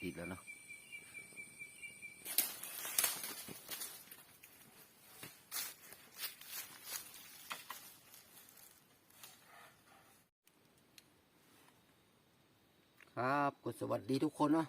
ติดแล้วเนาะครับก็สวัสดีทุกคนเนาะ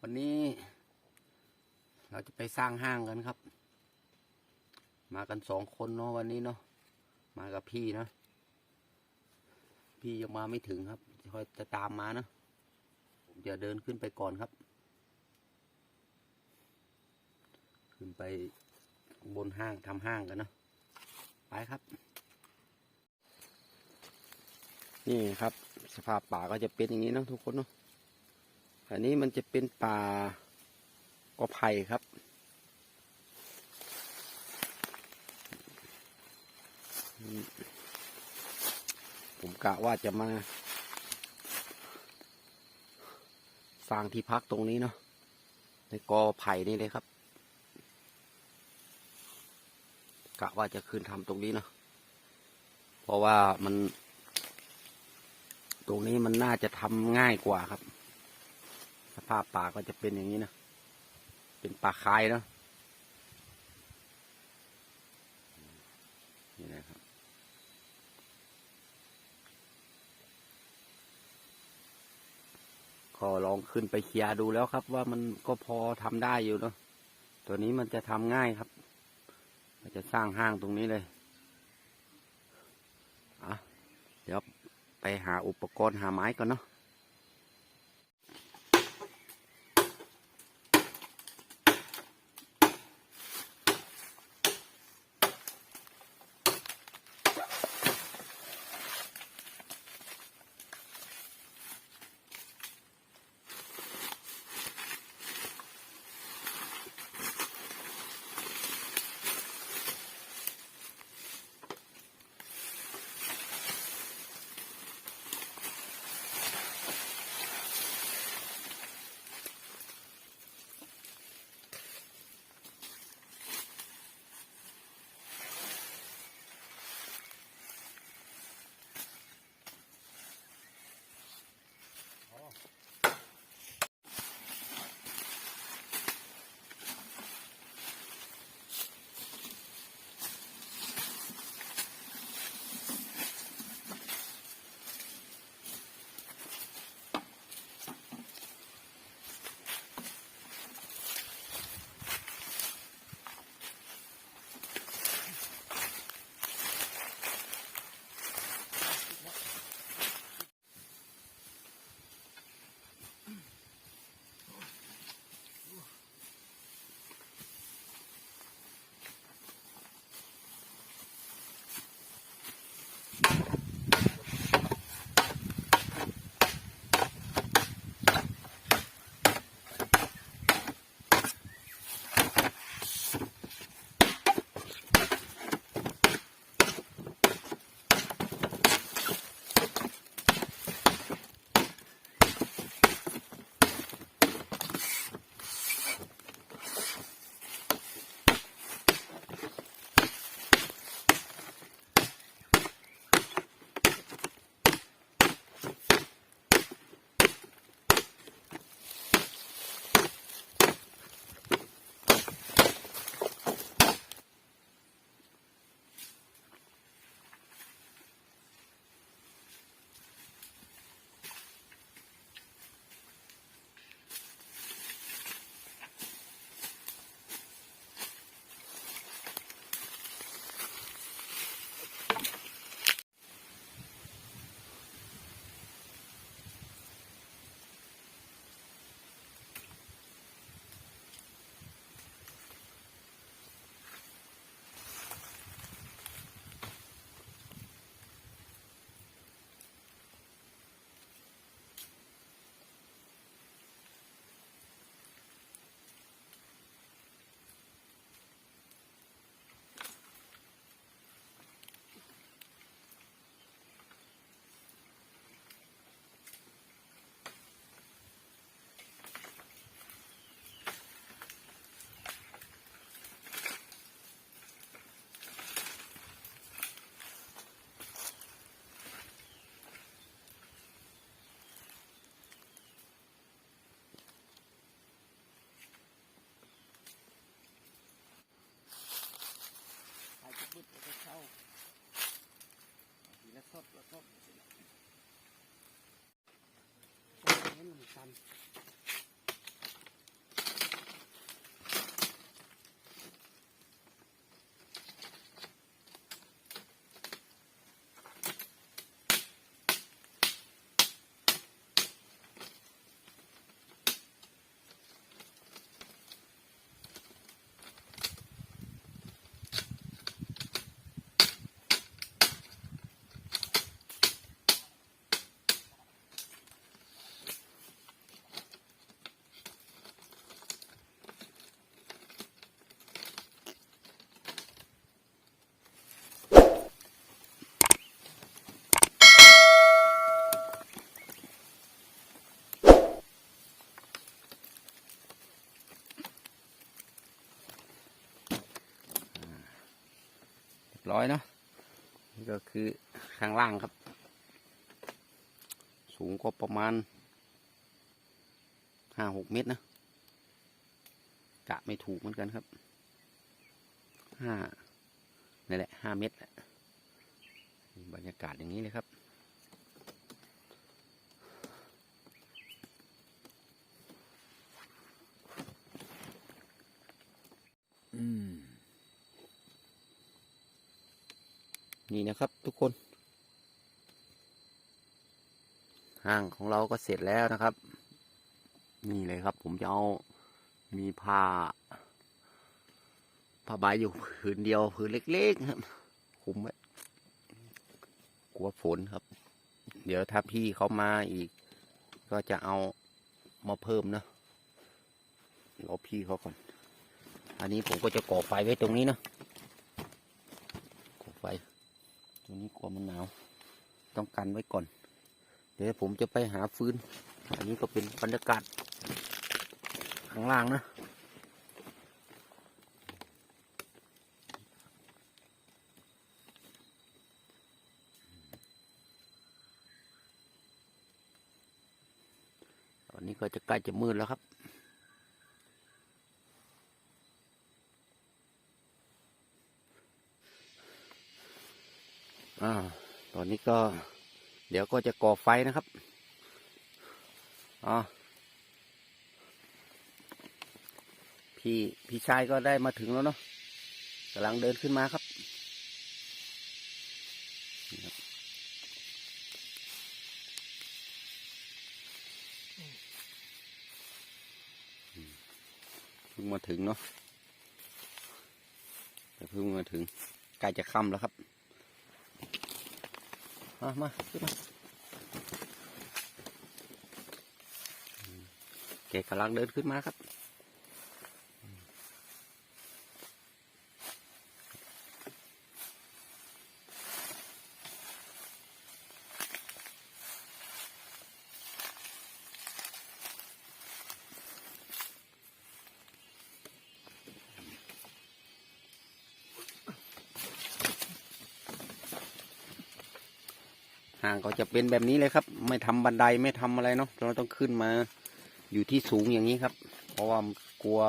วันนี้ เราจะไปสร้างห้างกันครับ มากันสองคนเนาะวันนี้เนาะมากับพี่เนาะพี่ยังมาไม่ถึงครับคอยจะตามมาเนาะ ผมจะเดินขึ้นไปก่อนครับ ขึ้นไปบนห้างทำห้างกันเนาะไปครับ นี่ครับ สภาพป่าก็จะเป็นอย่างนี้นะทุกคนเนาะอันนี้มันจะเป็นป่าก็ไผ่ครับผมกะว่าจะมา สร้างที่พักตรงนี้เนาะในกอไผ่นี่เลยครับกะว่าจะคืนทำตรงนี้เนาะเพราะว่ามัน ตรงนี้มันน่าจะทำง่ายกว่าครับ สภาพป่าก็จะเป็นอย่างนี้นะเป็นป่าคายเนาะนี่นะครับ ก็ลองขึ้นไปเคลียร์ดูแล้วครับ ว่ามันก็พอทำได้อยู่เนาะตัวนี้มันจะทำง่ายครับ มันจะสร้างห้างตรงนี้เลยอะเดี๋ยวไปหาอุปกรณ์หาไม้ก่อนเนาะ แล้วก็ให้มันชัน ร้อยเนาะนี่ก็คือข้างล่างครับ สูงก็ประมาณห้าหกเมตรนะกะไม่ถูกเหมือนกันครับห้านี่แหละห้าเมตรแหละบรรยากาศอย่างนี้เลยครับ นี่นะครับทุกคน ห้างของเราก็เสร็จแล้วนะครับ นี่เลยครับ ผมจะเอามีผ้าผ้าใบอยู่ผืนเดียวผืนเล็กๆครับ คุมไว้กลัวฝนครับ เดี๋ยวถ้าพี่เขามาอีก ก็จะเอามาเพิ่มนะรอพี่เขาก่อน อันนี้ผมก็จะก่อไฟไว้ตรงนี้นะก่อไฟ ตรงนี้กลัวมันหนาว ต้องกันไว้ก่อน เดี๋ยวผมจะไปหาฟืน อันนี้ก็เป็นบรรยากาศข้างล่างนะตอนนี้ก็จะใกล้จะมืดแล้วครับ อ่าตอนนี้ก็ เดี๋ยวก็จะก่อไฟนะครับอ่าพี่พี่ชายก็ได้มาถึงแล้วเนาะกำลังเดินขึ้นมาครับ เพิ่งมาถึงเนาะแต่เพิ่งมาถึงใกล้จะค่ำแล้วครับ มามาขึ้นมาแกกำลังเดินขึ้นมาครับ ห่างก็จะเป็นแบบนี้เลยครับ ไม่ทำบันไดไม่ทำอะไรเนาะเราต้องขึ้นมาอยู่ที่สูงอย่างนี้ครับ เพราะว่ากลัว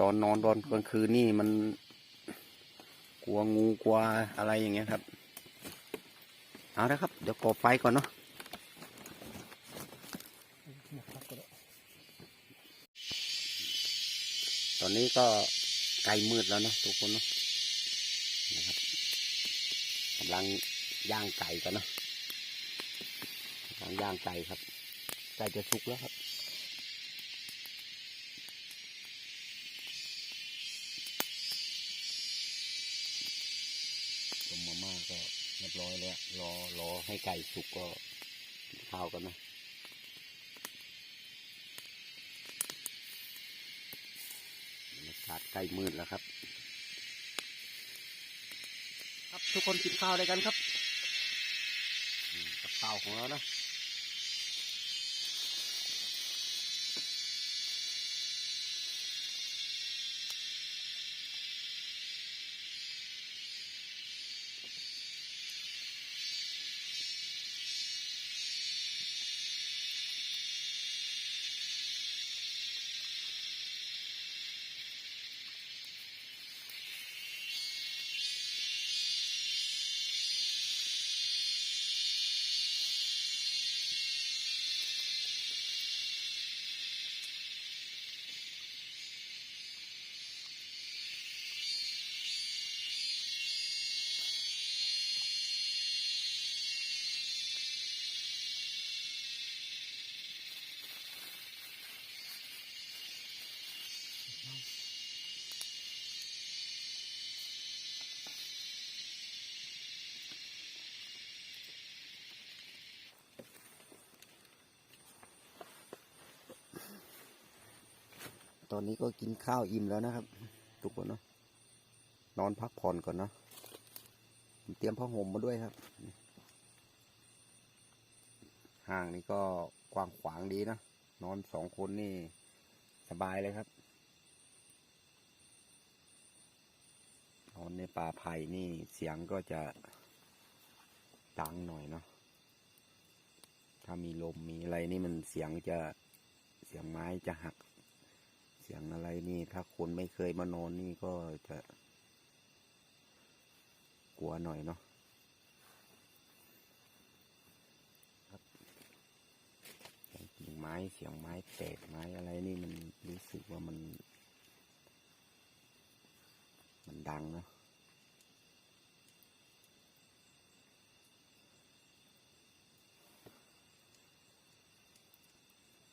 ตอนนอนตอนกลางคืนนี่มัน กลัวงูกลัวอะไรอย่างเงี้ยครับ เอาละครับ เดี๋ยวก่อไฟก่อนเนาะตอนนี้ก็ใกล้มืดแล้วเนาะทุกคนเนาะนะครับกำลัง ย่างไก่กันนะลังย่างไก่ครับใกล้จะสุกแล้วครับต้มมาม่าก็เรียบร้อยแล้ว รอรอให้ไก่สุกก็ข้าวกันนะบรรยากาศใกล้มืดแล้วครับ ครับทุกคนกินข้าวด้วยกันครับ อืมกับข้าวของเรานะ ตอนนี้ก็กินข้าวอิ่มแล้วนะครับ ทุกคนเนาะนอนพักผ่อนก่อนเนาะเตรียมผ้าห่มมาด้วยครับ ห้างนี้ก็กว้างขวางดีนะนอนสองคนนี่สบายเลยครับ นอนในป่าไผ่นี่เสียงก็จะดังหน่อยเนาะถ้ามีลมมีอะไรนี่มันเสียงจะเสียงไม้จะหัก สียงอะไรนี่ ถ้าคนไม่เคยมานอนนี่ก็จะ กลัวหน่อยเนาะครับเสียงไม้เสียงไม้แตกไม้อะไรนี่มันรู้สึกว่ามัน มันดังเนาะ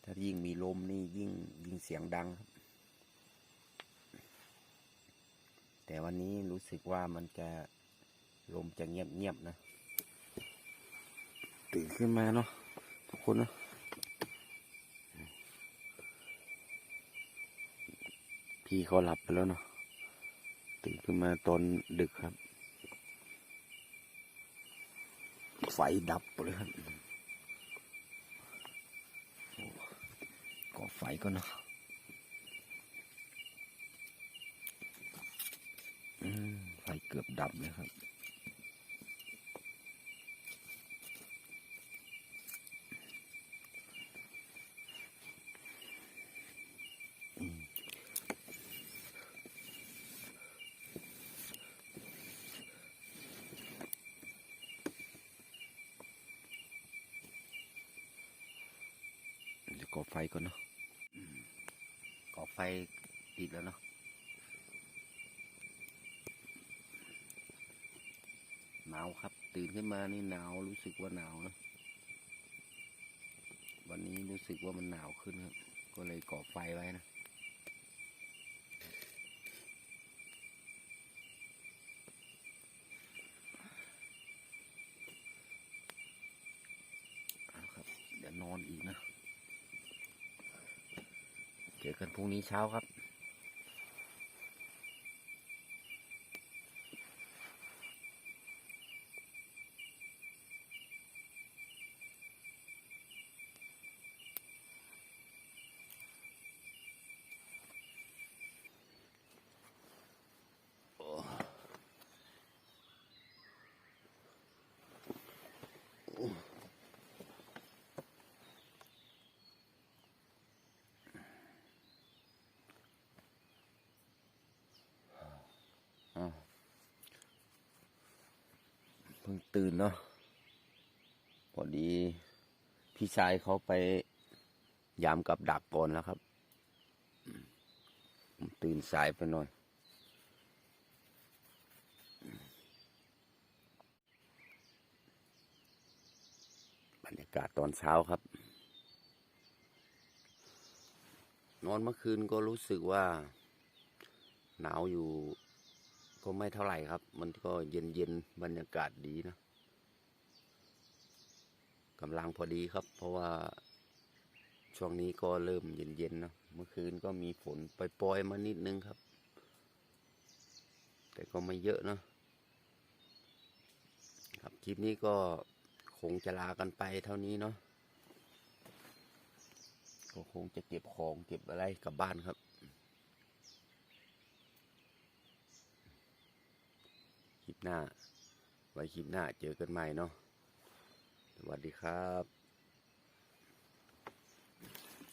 ถ้ายิ่งมีลมนี่ยิ่งยิ่งเสียงดังครับ แต่วันนี้รู้สึกว่ามันจะลมจะเงียบเงียบๆนะ ตื่นขึ้นมาเนาะทุกคนเนาะพี่เขาหลับไปแล้วเนาะตื่นขึ้นมาตอนดึกครับ ไฟดับไปเลยครับก่อไฟก่อนเนาะอืม ไฟเกือบดับเลยครับก่อไฟก่อนเนาะก่อไฟติดแล้วเนาะหนาวครับ ตื่นขึ้นมานี่หนาวรู้สึกว่าหนาวนะวันนี้รู้สึกว่ามันหนาวขึ้นครับ ก็เลยก่อไฟไว้นะเอาครับ เดี๋ยวนอนอีกนะ เจอกันพรุ่งนี้เช้าครับ ตื่นเนาะพอดี พี่ชายเขาไปยามกับดักก่อนแล้วครับ ตื่นสายไปหน่อย บรรยากาศตอนเช้าครับ นอนเมื่อคืนก็รู้สึกว่า หนาวอยู่ก็ไม่เท่าไหร่ครับ มันก็เย็นเย็นๆบรรยากาศดีนะ กำลังพอดีครับ เพราะว่าช่วงนี้ก็เริ่มเย็นๆเนอะเมื่อคืนก็มีฝนปล่อยๆมานิดนึงครับ แต่ก็ไม่เยอะเนอะครับคลิปนี้ก็คงจะลากันไปเท่านี้เนาะก็คงจะเก็บของเก็บอะไรกลับบ้านครับ คลิปหน้า ไว้คลิปหน้าเจอกันใหม่เนาะ สวัสดีครับ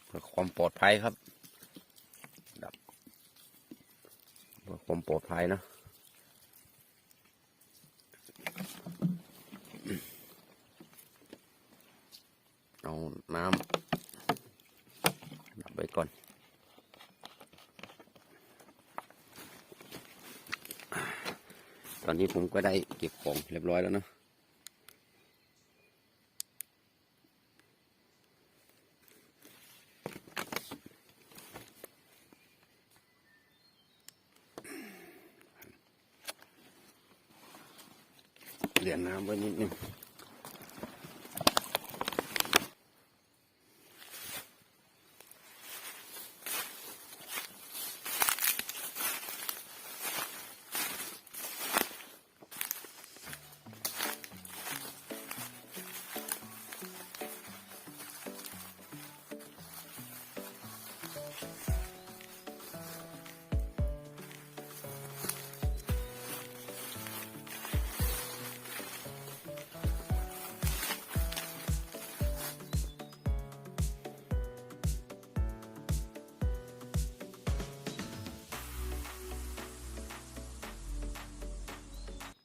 เพื่อความปลอดภัยครับดับเพื่อความปลอดภัยนะเอาน้ำดับไว้ก่อนตอนนี้ผมก็ได้เก็บของเรียบร้อยแล้วเนะ